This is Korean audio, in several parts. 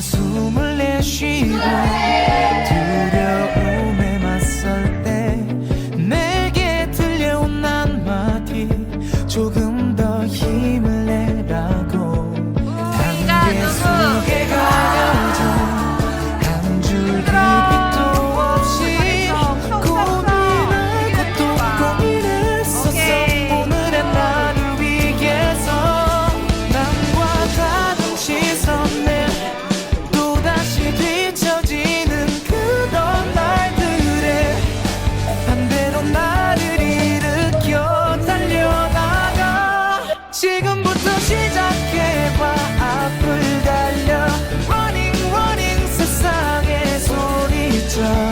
숨을 내쉬고 시작해봐. 앞을 달려. Running Running 세상에 소리쳐.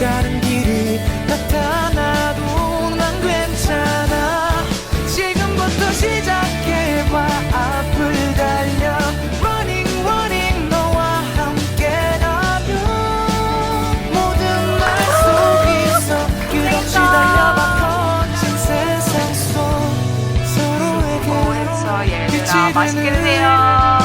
다른 길이 나타나도 난 괜찮아. 지금부터 시작해봐. 앞을 달려. Running running 너와 함께라면 모든 말 속에서 끝없이 달려봐. 거친 세상 속 서로에게 빛이 되는 맛있게 드세요.